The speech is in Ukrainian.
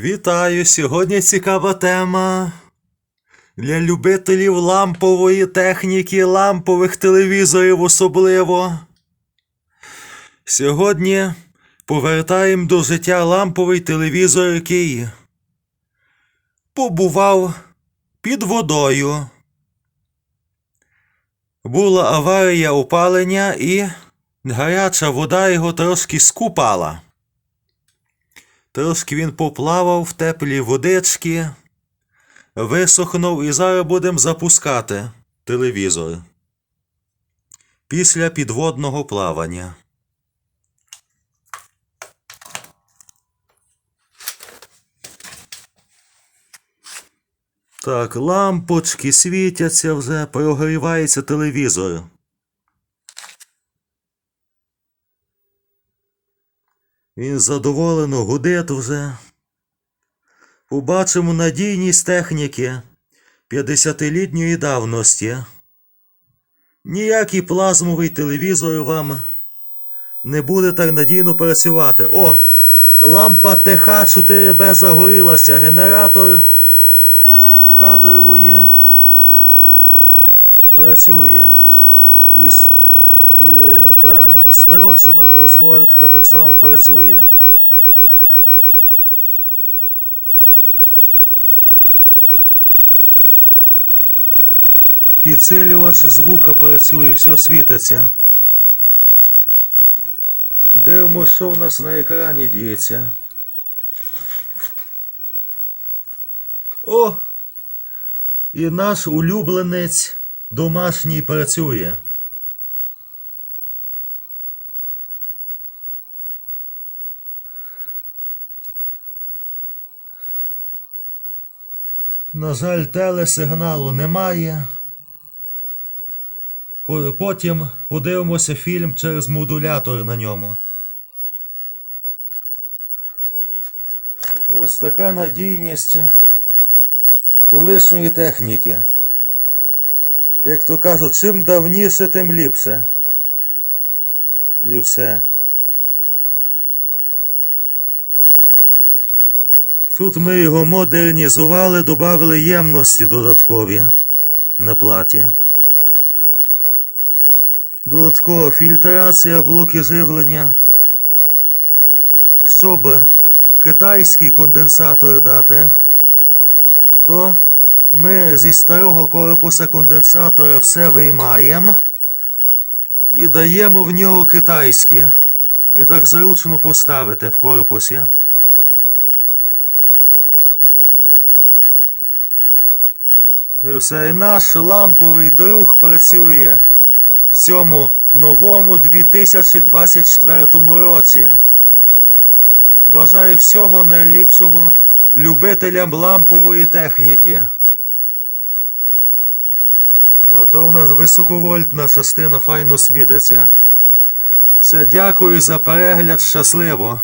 Вітаю! Сьогодні цікава тема. Для любителів лампової техніки, лампових телевізорів особливо. Сьогодні повертаємо до життя ламповий телевізор, який побував під водою. Була аварія опалення і гаряча вода його трошки скупала. Трошки він поплавав в теплі водички, висохнув і зараз будемо запускати телевізор після підводного плавання. Так, лампочки світяться вже, прогрівається телевізор. Він задоволено гудить вже. Побачимо надійність техніки 50-літньої давності. Ніякий плазмовий телевізор вам не буде так надійно працювати. О! Лампа ТХ-4Б загорілася. Генератор кадрової працює. І, с- і та строчена розгортка так само працює. Підсилювач звука працює, все світиться. Дивимося, що в нас на екрані діється. О! І наш улюбленець домашній працює. На жаль, телесигналу немає. Потім подивимося фільм через модулятор на ньому. Ось така надійність колишньої техніки. Як то кажуть, чим давніше, тим ліпше. І все. Тут ми його модернізували, додали ємності додаткові на платі. Додаткова фільтрація, блоки живлення. Щоб китайський конденсатор дати, то ми зі старого корпуса конденсатора все виймаємо і даємо в нього китайські. І так зручно поставити в корпусі. Все, і наш ламповий друг працює в цьому новому 2024 році. Бажаю всього найліпшого любителям лампової техніки. Ото у нас високовольтна частина файно світиться. Все, дякую за перегляд, щасливо!